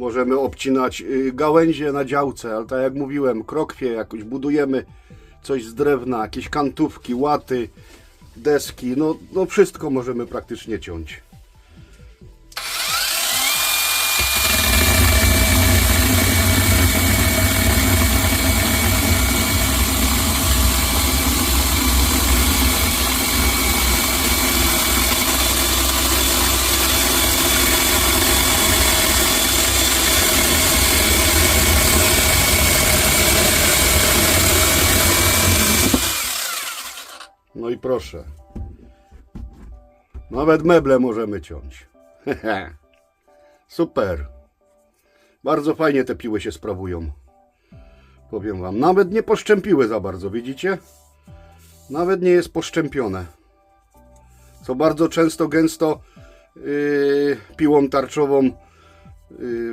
Możemy obcinać y, gałęzie na działce, ale tak jak mówiłem, krokwie jakoś budujemy coś z drewna, jakieś kantówki, łaty, deski, no, no wszystko możemy praktycznie ciąć. No i proszę. Nawet meble możemy ciąć. Super. Bardzo fajnie te piły się sprawują. Powiem wam. Nawet nie poszczępiły za bardzo, widzicie? Nawet nie jest poszczępione. Co bardzo często, gęsto yy, piłą tarczową yy,